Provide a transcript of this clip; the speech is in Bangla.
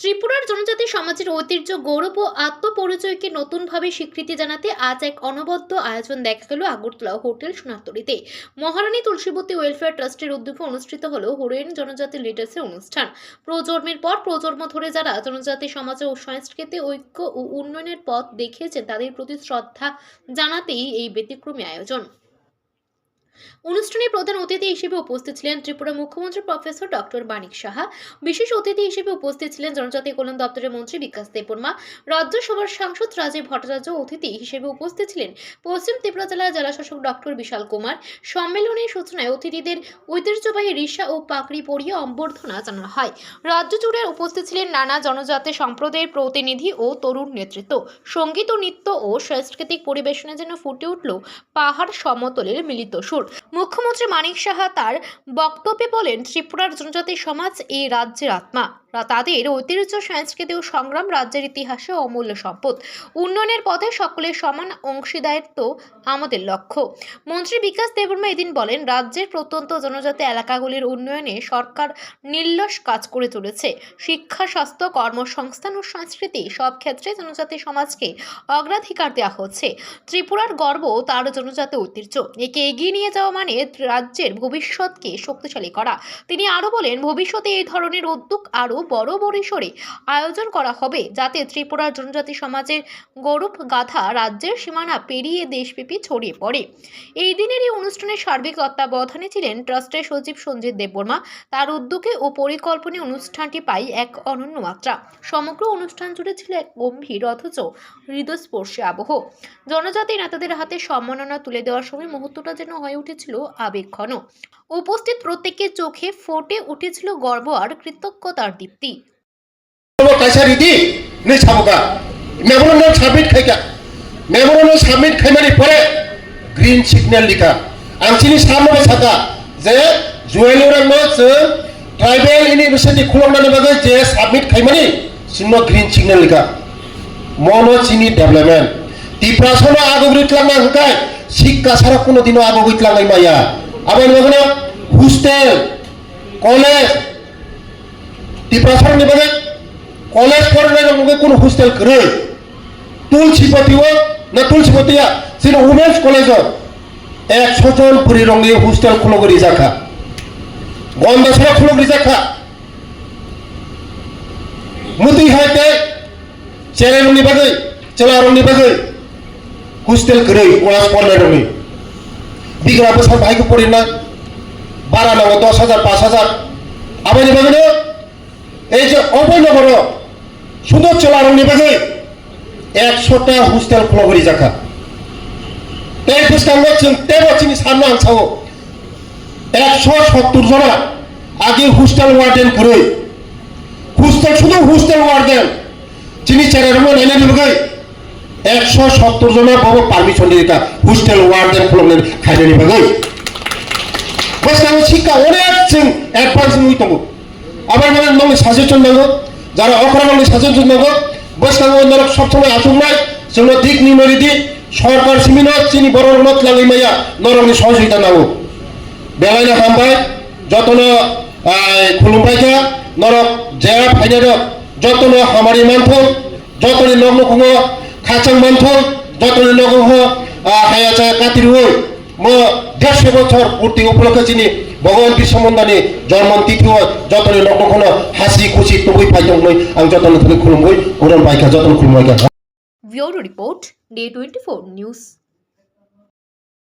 ত্রিপুরার জনজাতি সমাজের ঐতিহ্য, গৌরব ও আত্মপরিচয়কে নতুনভাবে স্বীকৃতি জানাতে আজ এক অনবদ্য আয়োজন দেখা গেল আগরতলা হোটেল সোনারতরীতে মহারানী তুলসীবতী ওয়েলফেয়ার ট্রাস্টের উদ্যোগে অনুষ্ঠিত হল হরিণ জনজাতি লিডার্সের অনুষ্ঠান। প্রজন্মের পর প্রজন্ম ধরে যারা জনজাতি সমাজে ও সংস্কৃতি, ঐক্য ও উন্নয়নের পথ দেখিয়েছেন, তাদের প্রতি শ্রদ্ধা জানাতেই এই ব্যতিক্রমী আয়োজন। অনুষ্ঠানে প্রধান অতিথি হিসেবে উপস্থিত ছিলেন ত্রিপুরা মুখ্যমন্ত্রী প্রফেসর ডক্টর মানিক সাহা। বিশেষ অতিথি হিসেবে উপস্থিত ছিলেন জনজাতি কল্যাণ দপ্তরের মন্ত্রী বিকাশ দেববর্মা। রাজ্যসভার সাংসদ রাজীব ভট্টাচার্য অতিথি হিসেবে উপস্থিত ছিলেন পশ্চিম ত্রিপুরা জেলার জেলাশাসক ডক্টর বিশাল কুমার। সম্মেলনের সূচনায় অতিথিদের ঐতিহ্যবাহী রিসা ও পাকড়ি পরিয়ে অভ্যর্থনা জানানো হয়। রাজ্য জুড়ে উপস্থিত ছিলেন নানা জনজাতি সম্প্রদায়ের প্রতিনিধি ও তরুণ নেতৃত্ব। সংগীত ও নৃত্য ও সাংস্কৃতিক পরিবেশনের জন্য ফুটে উঠল পাহাড় সমতলের মিলিত সুর। মুখ্যমন্ত্রী মানিক সাহা তার বক্তব্যে বলেন, ত্রিপুরার জনজাতি সমাজ এই রাজ্যের আত্মা। তাদের ঐতিহ্য, সংস্কৃতি ও সংগ্রাম রাজ্যের ইতিহাসে অমূল্য সম্পদ। উন্নয়নের পথে সকলের সমান অংশীদারিত্ব আমাদের লক্ষ্য। মন্ত্রী বিকাশ দেববর্মা এদিন বলেন, রাজ্যের প্রত্যন্ত জনজাতি এলাকাগুলির উন্নয়নে সরকার নির্লস কাজ করে চলেছে শিক্ষা, স্বাস্থ্য, কর্মসংস্থান ও সংস্কৃতি সব ক্ষেত্রে জনজাতি সমাজকে অগ্রাধিকার দেওয়া হচ্ছে। ত্রিপুরার গর্ব তার জনজাতি ঐতিহ্য। একে এগিয়ে নিয়ে যাওয়া মানে রাজ্যের ভবিষ্যৎকে শক্তিশালী করা। তিনি আরও বলেন, ভবিষ্যতে এই ধরনের উদ্যোগ আরও বড় পরিসরে আয়োজন করা হবে, যাতে ত্রিপুরার জনজাতি সমাজের গৌরব গাথা রাজ্যের সীমানা পেরিয়ে দেশব্যাপী ছড়িয়ে পড়ে। এই দিনের এই অনুষ্ঠানের সার্বিক তত্ত্বাবধানে ছিলেন ট্রাস্টের সচিব সঞ্জিত দেববর্মা। তার উদ্যোগে ও পরিকল্পনায় অনুষ্ঠানটি পাই এক অনন্য মাত্রা। সমগ্র অনুষ্ঠান জুড়ে ছিল এক গম্ভীর অথচ হৃদয়স্পর্শী আবহ। জনজাতি নেতাদের হাতে সম্মাননা তুলে দেওয়ার সময় মুহূর্তটা যেন হয়ে উঠেছিল আবেগঘন উপস্থিত প্রত্যেকের চোখে ফোটে উঠেছিল গর্ব আর কৃতজ্ঞতার দীপ্তি कैसा रीति नहीं छापोगा मेमोरल ने सबमिट खाई क्या मेमोरल ने सबमिट खाई मेरी परे ग्रीन सिग्नल लिखा आमचिनि सामने में छाता जे जुएलियरन में जो ट्राइबल यूनिवर्सिटी खुलमना ने बगे जे सबमिट खाई मनी सिनो ग्रीन सिग्नल लिखा मोनो चिनी डेवलपमेंट तिप्रासनो आगो ग्रिट लांगा हकाय শিক্ষা ছাড়া কোনোদিনও আগে হইতলাম নাই মাইয়া। আবার না হোস্টেল কলেজ ত্রিপুরা সরকার এবারে কলেজ পড়লে নমুকে কোনো হোস্টেল করে তুলসীপতিও না তুলসীপতিয়া সেটা উমেন্স কলেজ একশো জন পুরী রঙে হোস্টেল খুলো করে রাখা গন্ধ ছাড়া খুলো করে রাখা মুদি হাতে চেরে রঙনি নিবে চেলা রঙনি নিবে hostel kerei ulas ponder ni digra apa ভাইকে পড়ি না। বারা নাম দশ হাজার, পাঁচ হাজার। আবার নিবাগে না এই যে অবৈধ সুন্দর চলা আরও নিবাগে একশোটা হোস্টেল খোলা করি জাখা তেল হোস্টেল চিন তেল চিনি সামনে আনছাও। একশো সত্তর জনা আগে হোস্টেল ওয়ার্ডেন করে হোস্টেল, শুধু হোস্টেল ওয়ার্ডেন। চিনি একশো সত্তর জনের বাবু পারমিশন দিয়ে দিতা। হোস্টেল ওয়ার্ডের প্রবলেম খাইলে নিবাগই বসে শিক্ষা অনেক চিং অ্যাডভান্স নুইতম আবার মানে নামে সাজেশন নাগো যারা অকরামলি সাজেশন নাগো বসে সবসময় আসুক নাই। সেগুলো দিক নিমরি দি। সরকার সিমিন চিনি বড় নত লাগি মাইয়া নরমনি সহযোগিতা নাগো বেলাই না হামবাই যত যতন খুলুমবাইকা নরক, জেরা ফাইনের যত না হামারি মানফ যত নগ্ন খুঙ্গ খুঙ খাচাং মানথ যতনি নগ্ন হ হায়াচা কাতির হই ম দেড়শো বছর পূর্তি উপলক্ষে চিনি ভগবান বিশ্বমন্দানি জন্ম তিথি যতনি নগ্ন খুন হাসি খুশি তবুই পাইতং নই আং যতন তুমি খুলুমবই ওরন পাইকা যতন খুলুম bureau report, day twenty four news.